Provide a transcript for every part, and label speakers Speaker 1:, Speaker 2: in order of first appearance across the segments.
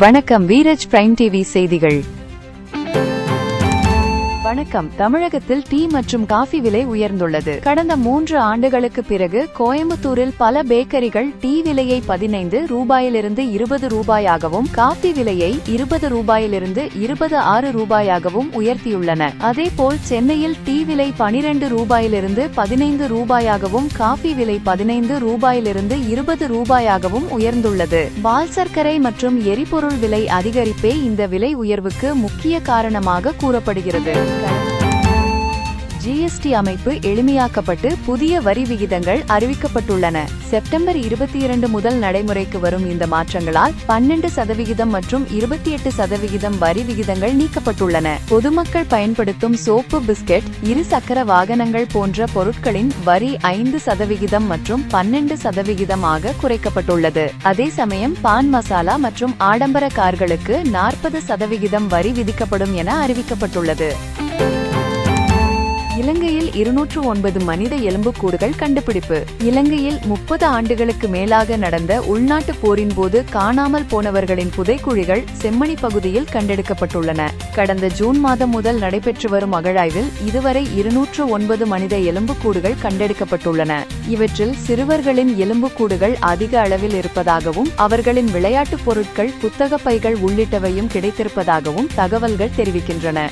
Speaker 1: வணக்கம் வீரஜ் prime TV செய்திகள். வணக்கம். தமிழகத்தில் டீ மற்றும் காஃபி விலை உயர்ந்துள்ளது. கடந்த மூன்று ஆண்டுகளுக்கு பிறகு கோயம்புத்தூரில் பல பேக்கரிகள் டீ விலையை பதினைந்து ரூபாயிலிருந்து இருபது ரூபாயாகவும் காஃபி விலையை இருபது ரூபாயிலிருந்து இருபது ஆறு ரூபாயாகவும் உயர்த்தியுள்ளன. அதேபோல் சென்னையில் டீ விலை பனிரெண்டு ரூபாயிலிருந்து பதினைந்து ரூபாயாகவும் காஃபி விலை பதினைந்து ரூபாயிலிருந்து இருபது ரூபாயாகவும் உயர்ந்துள்ளது. பால் சர்க்கரை மற்றும் எரிபொருள் விலை அதிகரிப்பே இந்த விலை உயர்வுக்கு முக்கிய காரணமாக கூறப்படுகிறது. ஜிஎஸ்டி அமைப்பு எளிமையாக்கப்பட்டு புதிய வரி விகிதங்கள் அறிவிக்கப்பட்டுள்ளன. செப்டம்பர் இருபத்தி இரண்டு முதல் நடைமுறைக்கு வரும் இந்த மாற்றங்களால் பன்னெண்டு சதவிகிதம் மற்றும் இருபத்தி எட்டு சதவிகிதம் வரி விகிதங்கள் நீக்கப்பட்டுள்ளன. பொதுமக்கள் பயன்படுத்தும் சோப்பு பிஸ்கெட் இரு சக்கர வாகனங்கள் போன்ற பொருட்களின் வரி ஐந்து சதவிகிதம் மற்றும் பன்னெண்டு சதவிகிதமாக குறைக்கப்பட்டுள்ளது. அதே சமயம் பான் மசாலா மற்றும் ஆடம்பர கார்களுக்கு நாற்பது சதவிகிதம் வரி விதிக்கப்படும் என அறிவிக்கப்பட்டுள்ளது. இலங்கையில் இருநூற்று ஒன்பது மனித எலும்புக்கூடுகள் கண்டுபிடிப்பு. இலங்கையில் முப்பது ஆண்டுகளுக்கு மேலாக நடந்த உள்நாட்டு போரின் போது காணாமல் போனவர்களின் புதைக்குழிகள் செம்மணி பகுதியில் கண்டெடுக்கப்பட்டுள்ளன. கடந்த ஜூன் மாதம் முதல் நடைபெற்று வரும் அகழாய்வில் இதுவரை இருநூற்று ஒன்பது மனித எலும்புக்கூடுகள் கண்டெடுக்கப்பட்டுள்ளன. இவற்றில் சிறுவர்களின் எலும்புக்கூடுகள் அதிக அளவில் இருப்பதாகவும் அவர்களின் விளையாட்டுப் பொருட்கள் புத்தக பைகள் உள்ளிட்டவையும் கிடைத்திருப்பதாகவும் தகவல்கள் தெரிவிக்கின்றன.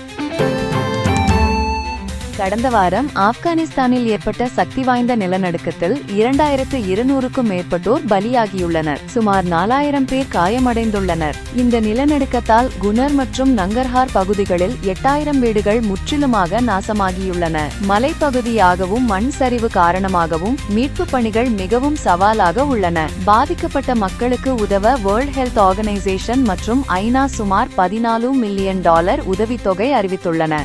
Speaker 1: கடந்த வாரம் ஆப்கானிஸ்தானில் ஏற்பட்ட சக்தி வாய்ந்த நிலநடுக்கத்தில் இரண்டாயிரத்து இருநூறுக்கும் மேற்பட்டோர் பலியாகியுள்ளனர். சுமார் நாலாயிரம் பேர் காயமடைந்துள்ளனர். இந்த நிலநடுக்கத்தால் குனர் மற்றும் நங்கர்ஹார் பகுதிகளில் எட்டாயிரம் வீடுகள் முற்றிலுமாக நாசமாகியுள்ளன. மலைப்பகுதியாகவும் மண் சரிவு காரணமாகவும் மீட்பு பணிகள் மிகவும் சவாலாக உள்ளன. பாதிக்கப்பட்ட மக்களுக்கு உதவ வேர்ல்ட் ஹெல்த் ஆர்கனைசேஷன் மற்றும் ஐநா சுமார் பதினாலு மில்லியன் டாலர் உதவித்தொகை அறிவித்துள்ளன.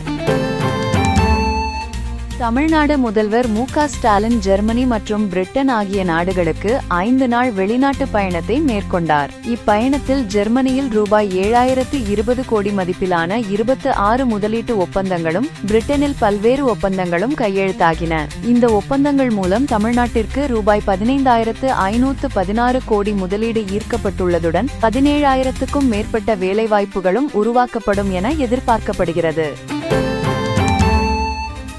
Speaker 1: தமிழ்நாடு முதல்வர் மு ஸ்டாலின் ஜெர்மனி மற்றும் பிரிட்டன் ஆகிய நாடுகளுக்கு ஐந்து நாள் வெளிநாட்டு பயணத்தை மேற்கொண்டார். இப்பயணத்தில் ஜெர்மனியில் ரூபாய் ஏழாயிரத்து இருபது கோடி மதிப்பிலான இருபத்து ஆறு முதலீட்டு ஒப்பந்தங்களும் பிரிட்டனில் பல்வேறு ஒப்பந்தங்களும் கையெழுத்தாகின. இந்த ஒப்பந்தங்கள் மூலம் தமிழ்நாட்டிற்கு ரூபாய் பதினைந்தாயிரத்து ஐநூத்து பதினாறு கோடி முதலீடு ஈர்க்கப்பட்டுள்ளதுடன் பதினேழாயிரத்துக்கும் மேற்பட்ட வேலைவாய்ப்புகளும் உருவாக்கப்படும் என எதிர்பார்க்கப்படுகிறது.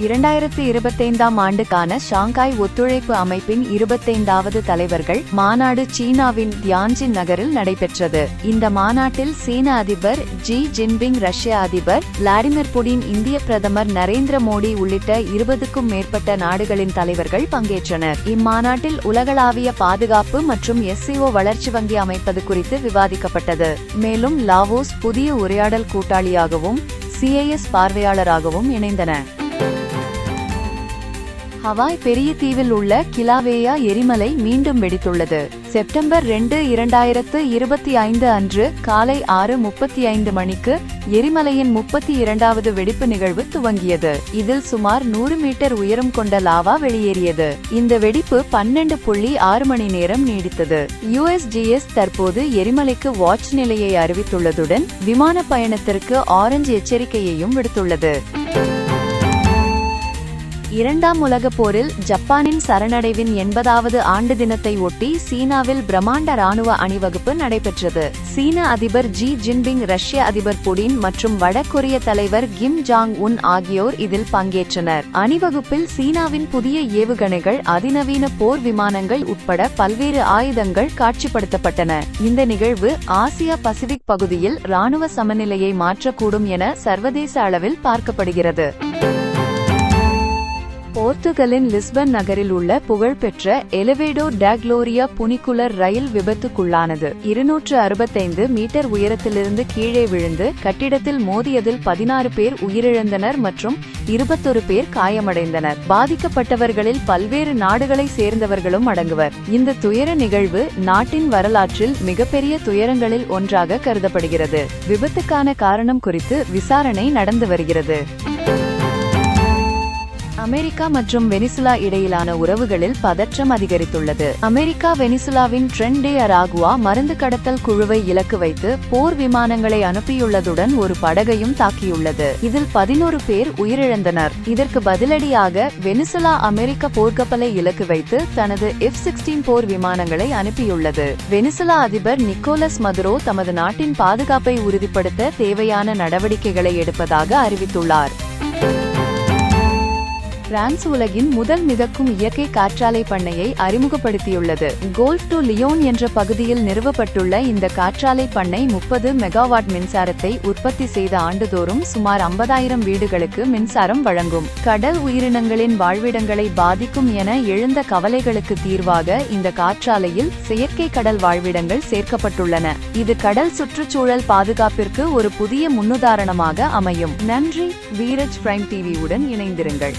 Speaker 1: இரண்டாயிரத்து இருபத்தைந்தாம் ஆண்டுக்கான ஷாங்காய் ஒத்துழைப்பு அமைப்பின் இருபத்தைந்தாவது தலைவர்கள் மாநாடு சீனாவின் தியான்ஜின் நகரில் நடைபெற்றது. இந்த மாநாட்டில் சீன அதிபர் ஜி ஜின்பிங் ரஷ்ய அதிபர் விளாடிமிர் புடின் இந்திய பிரதமர் நரேந்திர மோடி உள்ளிட்ட இருபதுக்கும் மேற்பட்ட நாடுகளின் தலைவர்கள் பங்கேற்றனர். இம்மாநாட்டில் உலகளாவிய பாதுகாப்பு மற்றும் எஸ்சிஓ வளர்ச்சி வங்கி அமைப்பது குறித்து விவாதிக்கப்பட்டது. மேலும் லாவோஸ் புதிய உரையாடல் கூட்டாளியாகவும் சிஐஎஸ் பார்வையாளராகவும் இணைந்தன. ஹவாய் பெரிய தீவில் உள்ள கிலாவேயா எரிமலை மீண்டும் வெடித்துள்ளது. செப்டம்பர் ரெண்டு இரண்டாயிரத்து இருபத்தி ஐந்து அன்று காலை ஆறு முப்பத்தி ஐந்து மணிக்கு எரிமலையின் முப்பத்தி இரண்டாவது வெடிப்பு நிகழ்வு துவங்கியது. இதில் சுமார் நூறு மீட்டர் உயரம் கொண்ட லாவா வெளியேறியது. இந்த வெடிப்பு பன்னெண்டு புள்ளி ஆறு மணி நேரம் நீடித்தது. யுஎஸ்ஜிஎஸ் தற்போது எரிமலைக்கு வாட்ச் நிலையை அறிவித்துள்ளதுடன் விமான பயணத்திற்கு ஆரஞ்சு எச்சரிக்கையையும் விடுத்துள்ளது. இரண்டாம் உலகப் போரில் ஜப்பானின் சரணடைவின் எண்பதாவது ஆண்டு தினத்தை ஒட்டி சீனாவில் பிரம்மாண்ட ராணுவ அணிவகுப்பு நடைபெற்றது. சீன அதிபர் ஜி ஜின்பிங் ரஷ்ய அதிபர் புடின் மற்றும் வடகொரிய தலைவர் கிம் ஜாங் உன் ஆகியோர் இதில் பங்கேற்றனர். அணிவகுப்பில் சீனாவின் புதிய ஏவுகணைகள் அதிநவீன போர் விமானங்கள் உட்பட பல்வேறு ஆயுதங்கள் காட்சிப்படுத்தப்பட்டன. இந்த நிகழ்வு ஆசியா பசிபிக் பகுதியில் ராணுவ சமநிலையை மாற்றக்கூடும் என சர்வதேச அளவில் பார்க்கப்படுகிறது. போர்த்துகலின் லிஸ்பன் நகரில் உள்ள புகழ்பெற்ற எலிவேடோ டாக்லோரியா புனிக்குலர் ரயில் விபத்துக்குள்ளானது. இருநூற்று அறுபத்தைந்து மீட்டர் உயரத்திலிருந்து கீழே விழுந்து கட்டிடத்தில் மோதியதில் பதினாறு பேர் உயிரிழந்தனர் மற்றும் இருபத்தொரு பேர் காயமடைந்தனர். பாதிக்கப்பட்டவர்களில் பல்வேறு நாடுகளை சேர்ந்தவர்களும் அடங்குவர். இந்த துயர நிகழ்வு நாட்டின் வரலாற்றில் மிகப்பெரிய துயரங்களில் ஒன்றாக கருதப்படுகிறது. விபத்துக்கான காரணம் குறித்து விசாரணை நடந்து வருகிறது. அமெரிக்கா மற்றும் வெனிசுலா இடையிலான உறவுகளில் பதற்றம் அதிகரித்துள்ளது. அமெரிக்கா வெனிசுலாவின் ட்ரெண்டே அராகுவா மருந்து கடத்தல் குழுவை இலக்கு வைத்து போர் விமானங்களை அனுப்பியுள்ளதுடன் ஒரு படகையும் தாக்கியுள்ளது. இதில் பதினோரு பேர் உயிரிழந்தனர். இதற்கு பதிலடியாக வெனிசுலா அமெரிக்க போர்க்கப்பலை இலக்கு வைத்து தனது எஃப் சிக்ஸ்டீன் போர் விமானங்களை அனுப்பியுள்ளது. வெனிசுலா அதிபர் நிக்கோலஸ் மதுரோ தமது நாட்டின் பாதுகாப்பை உறுதிப்படுத்த தேவையான நடவடிக்கைகளை எடுப்பதாக அறிவித்துள்ளார். பிரான்ஸ் உலகின் முதல் மிதக்கும் இயற்கை காற்றாலை பண்ணையை அறிமுகப்படுத்தியுள்ளது. கோல்ஃப் டு லியோன் என்ற பகுதியில் நிறுவப்பட்டுள்ள இந்த காற்றாலை பண்ணை முப்பது மெகாவாட் மின்சாரத்தை உற்பத்தி செய்த ஆண்டுதோறும் சுமார் ஐம்பதாயிரம் வீடுகளுக்கு மின்சாரம் வழங்கும். கடல் உயிரினங்களின் வாழ்விடங்களை பாதிக்கும் என எழுந்த கவலைகளுக்கு தீர்வாக இந்த காற்றாலையில் செயற்கை கடல் வாழ்விடங்கள் சேர்க்கப்பட்டுள்ளன. இது கடல் சுற்றுச்சூழல் பாதுகாப்பிற்கு ஒரு புதிய முன்னுதாரணமாக அமையும். நன்றி வீரஜ் பிரைம் டிவியுடன் இணைந்திருங்கள்.